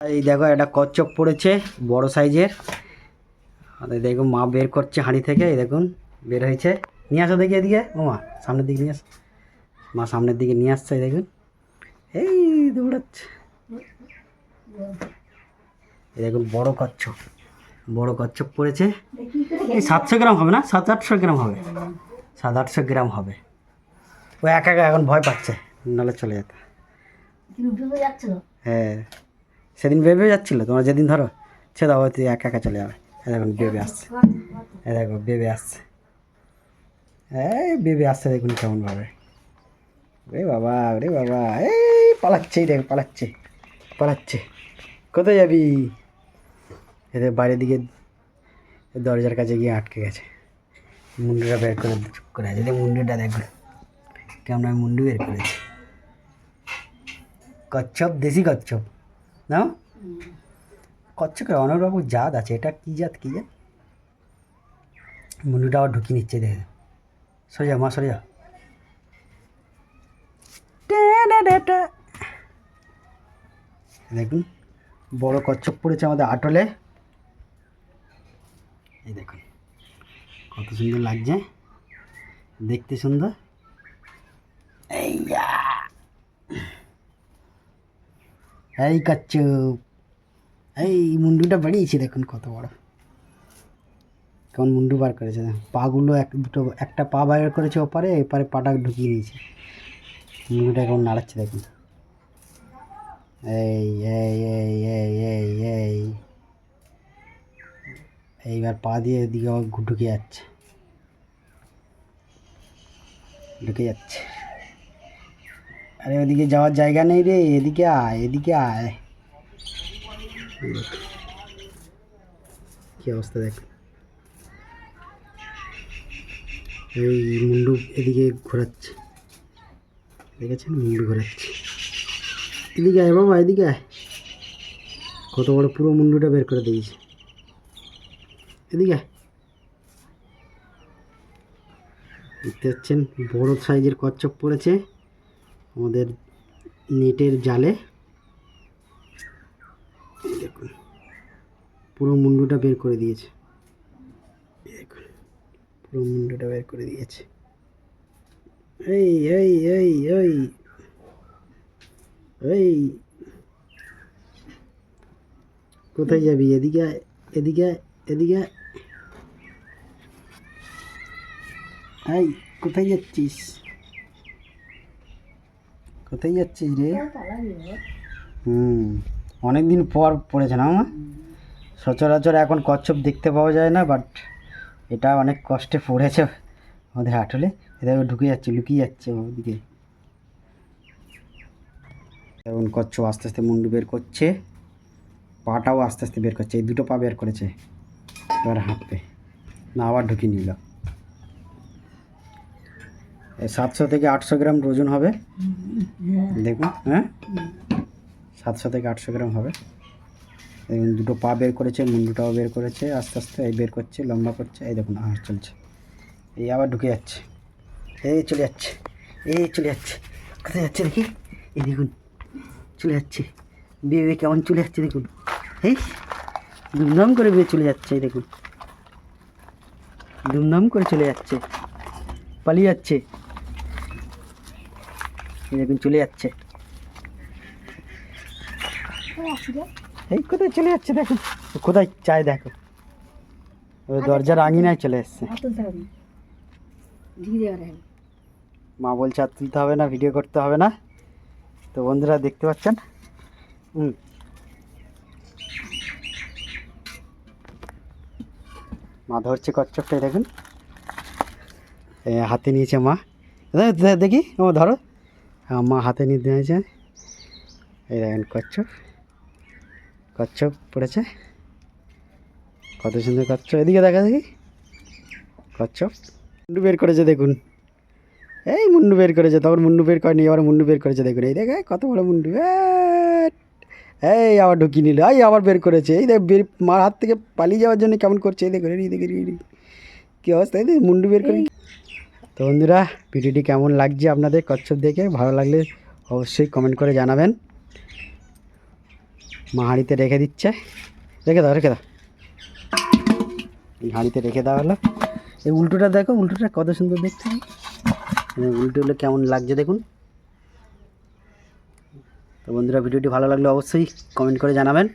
এই দেখো একটা কচ্ছপ পড়েছে বড় সাইজের। আর এই দেখুন মা বের করছে হাঁড়ি থেকে এই দেখুন বের হয়েছে। নিয়ে আসো দেখি এদিকে ও মা সামনের দিকে নিয়ে আসো। মা সামনের দিকে নিয়ে আসছে দেখুন। এই দৌড়াচ্ছে। এই দেখুন বড় কচ্ছপ বড় কচ্ছপ পড়েছে। এই সাতশো গ্রাম হবে না? সাত আটশো গ্রাম হবে। সাত আটশো গ্রাম হবে। ও একা একা এখন ভয় পাচ্ছে নাহলে চলে যেত। হ্যাঁ। সেদিন ভেবে যাচ্ছিল, তোমরা যেদিন ধরো, সে দাও তুই একা একা চলে যাবে। দেখুন বেবে আসছে। এই দেখো বেবে আসছে। এই বেবে আসছে, দেখুন কেমন ভাবে রে বাবা রে বাবা, এই পালাচ্ছে দেখ, পালাচ্ছে পালাচ্ছে। কোথায় যাবি? এদের বাইরের দিকে দরজার কাছে গিয়ে আটকে গেছে। মুন্ডুটা বের করে চুপ করে আছে। দেখ মুন্ডুটা দেখবে কেমন আমি মুন্ডু বের করেছি। কচ্ছপ, দেশি কচ্ছপ। না? কচ্ছপের অনেক রকম জাত আছে, এটা কী জাত কী জাত? মুন্ডুটা আবার ঢুকিয়ে নিচ্ছে, দেখে। সোজা মা সোজা দেখুন, বড় কচ্ছপ পড়েছে আমাদের আটলে। এই দেখুন, কত সুন্দর লাগছে। দেখতে সুন্দর এই যা। এই কচ্ছপ এই মুন্ডুটা বেরিয়েছে দেখুন কত বড়। কেমন মুন্ডু বার করেছে। পাগুলো এক, দুটো, একটা পা বার করেছে ওপারে, এপারে পাটা ঢুকিয়ে দিয়েছে মুন্ডুটা কেমন নাড়াচ্ছে, দেখুন। এই এই এই এই এই এই। এইবার পা দিয়ে আবার ঢুকে যাচ্ছে। ঢুকে যাচ্ছে। আরে ওদিকে যাওয়ার জায়গা নেই রে, এদিকে আয় এদিকে আয়। কি অবস্থা দেখ। এই মুন্ডু এদিকে ঘোরাচ্ছে। দেখেছেন? মুন্ডু ঘোরাচ্ছে। এদিকে আয় বাবা, এদিকে আয়। কত বড় পুরো মুন্ডুটা বের করে দিয়েছে। এদিকে দেখতে পাচ্ছেন? বড় সাইজের কচ্ছপ পড়েছে। আমাদের নেটের জালে। দেখুন, পুরো মুন্ডুটা বের করে দিয়েছে। দেখুন, পুরো মুন্ডুটা বের করে দিয়েছে। এই এই এই এই এই। কোথায় যাবি? এদিকে এদিকে এদিকে এই, কোথায় যাচ্ছিস? কোথায় যাচ্ছিস রে? হুম অনেক দিন পর পড়েছে না আমার সচরাচর এখন কচ্ছপ দেখতে পাওয়া যায় না বাট এটা অনেক কষ্টে পড়েছে আমাদের হাটলে। এটা ঢুকে যাচ্ছে লুকিয়ে যাচ্ছে ওদিকে। এখন কচ্ছপ আস্তে আস্তে মুন্ডু বের করছে পাটাও আস্তে আস্তে বের করছে এই দুটো পা বের করেছে এবার হাঁটবে। না আবার ঢুকিয়ে নিল। সাতশো থেকে আটশো গ্রাম ওজন হবে। দেখুন হ্যাঁ? সাতশো থেকে আটশো গ্রাম হবে। দেখুন, দুটো পা বের করেছে, মুন্ডুটাও বের করেছে, আস্তে আস্তে এই বের করছে, লম্বা করছে, এই দেখুন আহ চলছে। এই আবার ঢুকে যাচ্ছে। এই চলে যাচ্ছে, এই চলে যাচ্ছে, কোথায় যাচ্ছে দেখি? এই দেখুন, চলে যাচ্ছে। বিয়ে বিয়ে কেমন চলে যাচ্ছে দেখুন। এই ধুমধাম করে বিয়ে চলে যাচ্ছে, এই দেখুন। ধুমধাম করে চলে যাচ্ছে, পালিয়ে যাচ্ছে। দেখুন চলে যাচ্ছে। এই কোথায় চলে যাচ্ছে দেখুন? কোথায় চায় দেখো। ওই দরজার আঙিনায় চলে এসছে। মা বলছে আর তুলতে হবে না ভিডিও করতে হবে না। তো বন্ধুরা দেখতে পাচ্ছেন? হুম। মা ধরছে কচ্ছপটাই দেখুন। হাতে নিয়েছে মা। দেখি ও ধরো। মা হাতে নিয়ে দিয়েছে এই দেখেন কচ্ছপ। কচ্ছপ পড়েছে। কত সুন্দর কচ্ছপ। এদিকে দেখা দেখি। কচ্ছপ। মুন্ডু বের করেছে দেখুন। এই মুন্ডু বের করেছে। তখন মুন্ডু বের করেনি, আবার মুন্ডু বের করেছে দেখুন। এই দেখে, কত বড় মুন্ডু! এই আবার ঢুকিয়ে নিল। এই আবার বের করেছে। এই দেখ, বের মার হাত থেকে পালিয়ে যাওয়ার জন্য কেমন করছে। এই দেখুন, এই এই কী অবস্থা? এই দেখ, মুন্ডু বের করে তো বন্ধুরা, ভিডিওটি কেমন লাগছে আপনাদের কচ্ছপ দেখে? ভালো লাগলে অবশ্যই কমেন্ট করে জানাবেন। মা হাঁড়িতে রেখে দিচ্ছে। রেখে দাও রেখে দাও। হাঁড়িতে রেখে দেওয়া হলো। এই উল্টোটা দেখো, উল্টোটা কত সুন্দর দেখতে। উল্টোগুলো কেমন লাগছে দেখুন। তো বন্ধুরা, ভিডিওটি ভালো লাগলে অবশ্যই কমেন্ট করে জানাবেন।